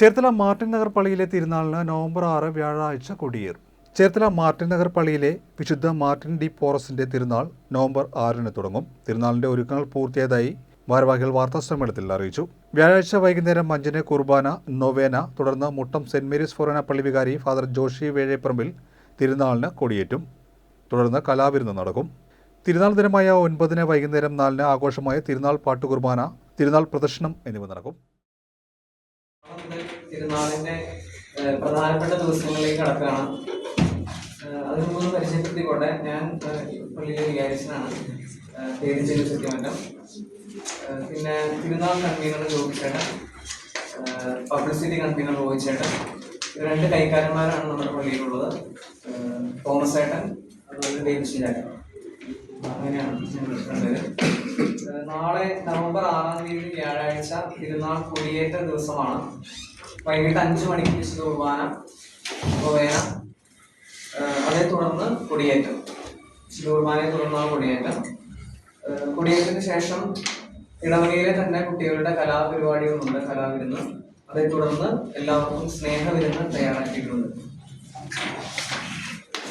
Cherthala Martin Nagar പള്ളിയിലെ തിരുനാളിന് November ആറ് വ്യാഴാഴ്ച കൊടിയേറും. ചേർത്തല മാർട്ടിൻ നഗർ പള്ളിയിലെ വിശുദ്ധ മാർട്ടിൻ ഡി പോറസിന്റെ തിരുനാൾ നവംബർ ആറിന് തുടങ്ങും. തിരുനാളിന്റെ ഒരുക്കങ്ങൾ പൂർത്തിയായതായി ഭാരവാഹികൾ വാർത്താസമ്മേളനത്തിൽ അറിയിച്ചു. വ്യാഴാഴ്ച വൈകുന്നേരം അഞ്ചിന് കുർബാന നൊവേന തുടർന്ന് മുട്ടം സെന്റ് മേരീസ് ഫൊറോന പള്ളി വികാരി ഫാദർ ജോഷി വേഴേപ്പറമ്പിൽ തിരുനാളിന് കൊടിയേറ്റും. തുടർന്ന് കലാവിരുന്ന് നടക്കും. തിരുനാൾ ദിനമായ ഒൻപതിന് വൈകുന്നേരം നാലിന് ആഘോഷമായ തിരുനാൾ പാട്ടുകുർബാന തിരുനാൾ പ്രദർശനം എന്നിവ നടക്കും. തിരുനാളിന്റെ പ്രധാനപ്പെട്ട ദിവസങ്ങളിലേക്ക് കടക്കുകയാണ്. അതിനു മുമ്പ് പരിചയപ്പെടുത്തിക്കോട്ടെ ഞാൻ പള്ളിയിലെ വികാരിച്ചനാണ്. പേര് ചെയ്ത് സത്യമറ്റം പിന്നെ തിരുനാൾ കൺവീനർ ചോദിച്ചേട്ടൻ പബ്ലിസിറ്റി കൺവീനർ ചോദിച്ചേട്ടൻ രണ്ട് കൈക്കാരന്മാരാണ് നമ്മുടെ പള്ളിയിലുള്ളത്. തോമസ് ഏട്ടൻ അതുപോലെ ഡേവിഡ് ചേട്ടൻ അങ്ങനെയാണ് ഞങ്ങൾ നാളെ നവംബർ ആറാം തീയതി വ്യാഴാഴ്ച തിരുനാൾ കൊടിയേറ്റ ദിവസമാണ്. വൈകിട്ട് അഞ്ചു മണിക്ക് വിശുദ്ധ കുർബാന. ഏഹ് അതേ തുടർന്ന് കൊടിയേറ്റം. വിശുദ്ധ കുർബാനയെ തുടർന്നാണ് കൊടിയേറ്റം. കൊടിയേറ്റത്തിന് ശേഷം ഇടവകയിലെ തന്നെ കുട്ടികളുടെ കലാപരിപാടികളുണ്ട് കലാവിരുന്ന്. അതേ തുടർന്ന് എല്ലാവർക്കും സ്നേഹവിരുന്ന് തയ്യാറാക്കിയിട്ടുണ്ട്.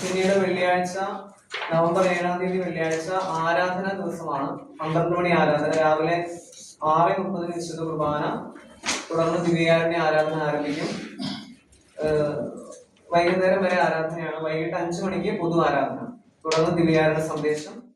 പിന്നീട് വെള്ളിയാഴ്ച നവംബർ ഏഴാം തീയതി വെള്ളിയാഴ്ച ആരാധന ദിവസമാണ്. പന്ത്രണ്ട് മണി ആരാധന. രാവിലെ ആറ് മുപ്പതിന് വിശുദ്ധ കുർബാന. തുടർന്ന് ദിവ്യാരണ്യ ആരാധന ആരംഭിക്കും. വൈകുന്നേരം വരെ ആരാധനയാണ്. വൈകിട്ട് അഞ്ചു മണിക്ക് പൊതു ആരാധന. തുടർന്ന് ദിവ്യാരണ സന്ദേശം.